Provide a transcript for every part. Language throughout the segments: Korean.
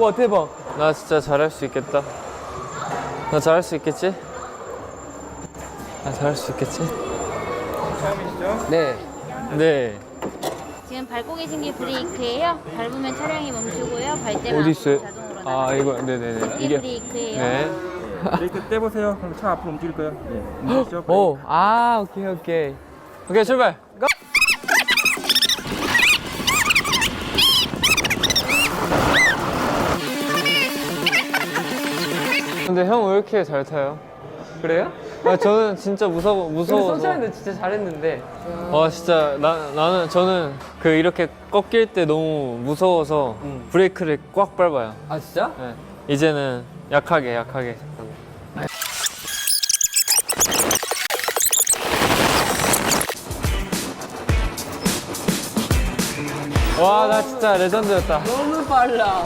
와 대박. 나 진짜 잘할 수 있겠다. 나 잘할 수 있겠지? 나 잘할 수 있겠지? 네. 네. 지금 밟고 계신 게 브레이크예요. 밟으면 차량이 멈추고요. 발 때만 어디 있어요? 자동으로 아 나가요. 이거 네네네. 이게 브레이크예요. 네. 브레이크 떼보세요. 그럼 차 앞으로 움직일 거예요. 네. 움직이죠? 오, 아 오케이 오케이. 오케이 출발. 고! 근데 형 왜 이렇게 잘 타요? 그래요? 아 저는 진짜 무서워 근데 무서워서. 선샤인도 진짜 잘했는데. 아 진짜 나 나는 저는 그 이렇게 꺾일 때 너무 무서워서 음. 브레이크를 꽉 밟아요. 아 진짜? 네. 이제는 약하게 약하게. 와 나 진짜 레전드였다. 너무 빨라.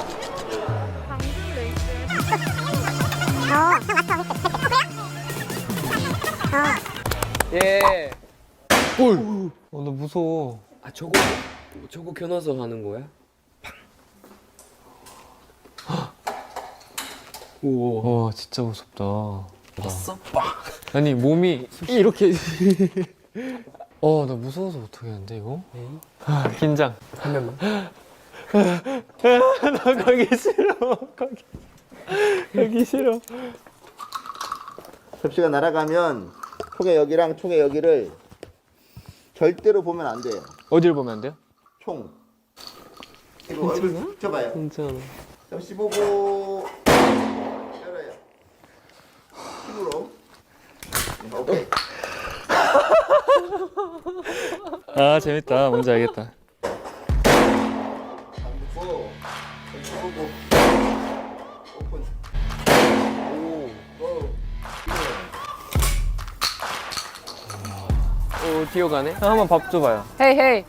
예. 어, 나 무서워. 아 저거 저거 겨눠서 하는 거야? 우와. 와 진짜 무섭다. 봤어? 아니 몸이 이렇게. 어 나 무서워서 어떻게 하는데 이거? 아, 긴장. 한 명만. 나 가기 싫어. 가기 가기 싫어. 접시가 날아가면 총의 여기랑 총의 여기를 절대로 보면 안 돼요. 어딜 보면 안 돼요? 총. 이거 얼굴 펴봐요. 괜찮아. 접시 보고 열어요. 힘으로. 네, 오케이. 아 재밌다. 뭔지 알겠다. 보고 접시 보고 오픈. 오. 오 뛰어가네. 형 한번 밥 줘봐요. 헤이 헤이.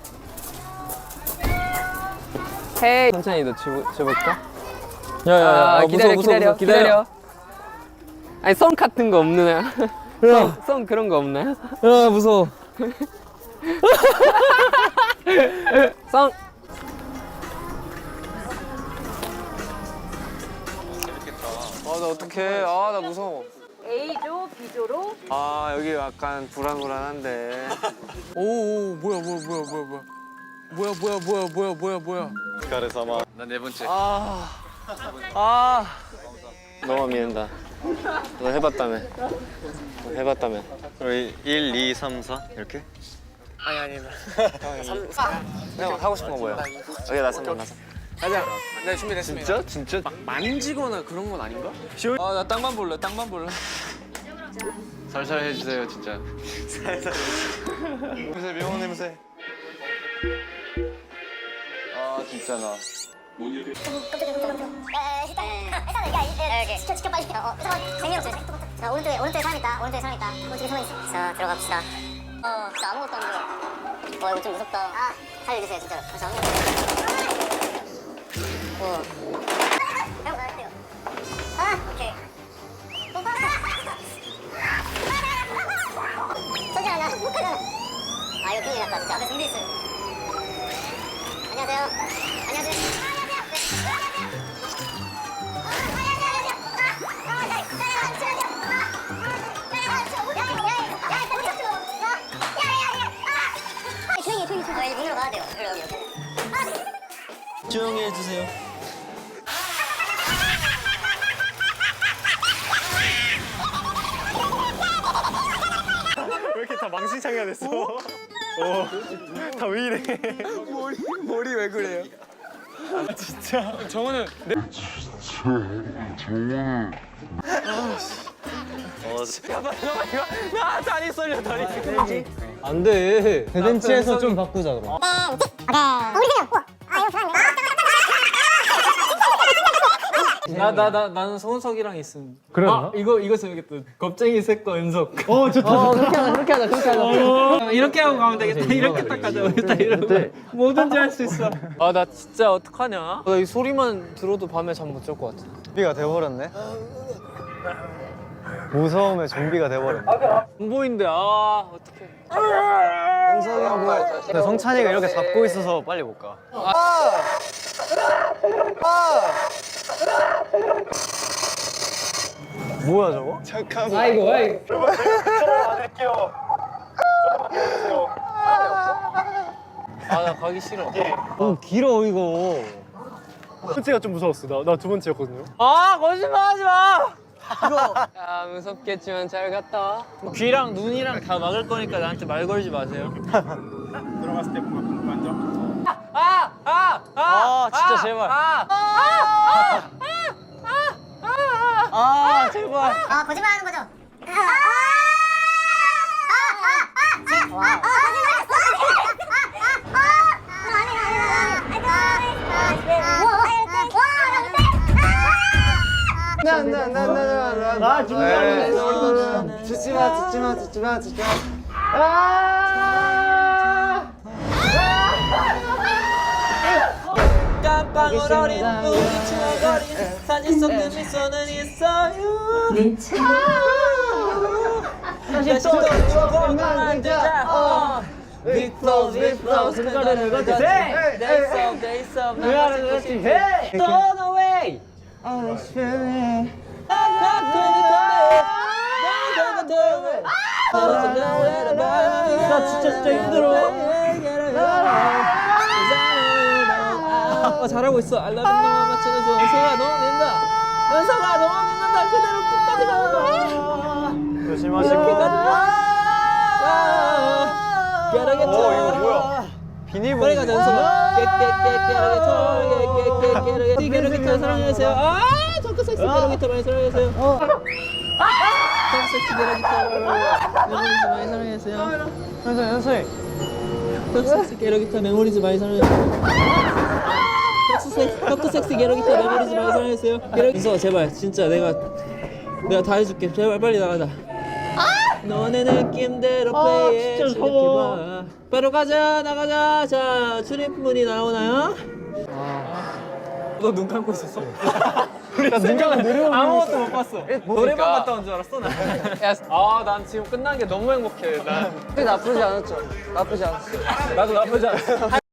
헤이. 천천히 너 집어 집을까? 야 야 야. 아, 아, 기다려, 무서워, 기다려, 무서워, 기다려, 아니 선 같은 거 없느냐? 선, 선 그런 거 없나요? 야 무서워. 선. 아나 어떡해. 아 나 무서워. A조, B조로 아 여기 약간 불안불안한데. 오, 오 뭐야 뭐야 뭐야 뭐야 뭐야. 뭐야 뭐야 뭐야 뭐야 뭐야 뭐야. 나네 번째. 아. 아. 너무 미운다. 너 해봤다며. 너 해봤다며. 우리 1, 2, 3, 4 이렇게? 아니 아니 나. 형 하고 싶은 거 뭐야? 여기 나 삼번 나서. 가자. 네 준비됐습니다. 진짜? 진짜? 만지거나 그런 건 아닌가? 아 나 땅만 볼래. 땅만 볼래. 살살 해주세요 진짜. 살살. 냄새 명호 냄새. 아 진짜 나. 지켜 지켜 빨리 어, 잠깐 재미없어 자 오른쪽에 오른쪽에 사람 있다 오른쪽에 사람 있다 오른쪽에 사람 있어 자 들어갑시다 어 진짜 아무것도 안돼와 이거 좀 무섭다 아 살려주세요 진짜로 저 아무것도 어 형, 조용히 해주세요. 왜 이렇게 다 망신창이가 됐어? 어, 다왜 이래? 머리 왜 그래요? 정우는 내아 다리 썰려 다리. 안 돼. 대댄치에서 좀 바꾸자 그럼. 우리 세명 우와. 아, 이거 좋았네. 나 나 나 나는 손석이랑 있음. 그래? 아 이거 이거 재밌겠다. 겁쟁이 색과 은석. 어 좋다. 어 그렇게 하자 그렇게 하자 그렇게 하자. 이렇게 하고 가면 되겠다. 이렇게 딱 가자. 일단 이러고 뭐든지 할 수 있어. 아 나 진짜 어떡하냐? 나 이 소리만 들어도 밤에 잠 못 잘 것 같아. 좀비가 돼버렸네. 무서움에 좀비가 돼버렸네. 안 보인대. 아 어떡해. 근데 성찬이가 이렇게 잡고 있어서 빨리 못 가. 뭐야 저거? 잠깐만. 아이고 아이고 조금만 할게요 조금만 할게요 아나 가기 싫어 예. 너무 길어 이거. 첫 번째가 좀 무서웠어. 나 나 두 번째였거든요. 아 거짓말하지 마 야 무섭겠지만 잘 갔다 와 귀랑 눈이랑 다 막을 거니까 나한테 말 걸지 마세요 들어갔을 때 뭔가 궁금한 점? 아! 아! 아! 아, 진짜 제발. 아! 아 제발. 아 거짓말하는 거죠? 아 진짜. 듣지 마 듣지 마 듣지 마 듣지 마. 깜 빵을 어린 우리 추억어린 사진 속 그 미소는 있어요 다시 또 추억을 만들자 Big flows, big flows, 그거를 거지 Days of, days of, 나가 듣고 싶어. Stone away 나 진짜 진짜 힘들어 아, 잘하고 있어. You 너무 맞춰줘서 은서가 너무 믿는다. 은서가 너무 믿는다. 그대로 끝까지 가. 조심하시고. 끝까지 가. 터. 어 이거 뭐야? 비닐 빨리 가자 은서가. 깨깨깨 깨르게 터. 깨깨깨 깨르게 깨르게 터 사랑해주세요. 아 정크 섹스 터 많이 사랑해주세요. 정크 섹스 깨르게 터. 메모리즈 많이 사랑해주세요. 현수이 현수이. 정크 섹스 터 메모리즈 많이 사랑해주세요. 섹스, 덕스 섹스 게러기터 메모리즈 많이 사랑해주세요. 게러기서 제발 진짜 내가 내가 다 해줄게. 제발 빨리 나가자. 너네 느낌대로 플레이해 진짜 무서워. 봐. 바로 가자 나가자. 자 출입문이 나오나요? 너 눈 감고 있었어? 나눈 감고 내려오는 아무것도 못 봤어. 노래방 갔다 온 줄 알았어 나. 아, 난 지금 끝난 게 너무 행복해. 나 나쁘지 않았죠? 나쁘지 않았어. 나도 나쁘지 않았어.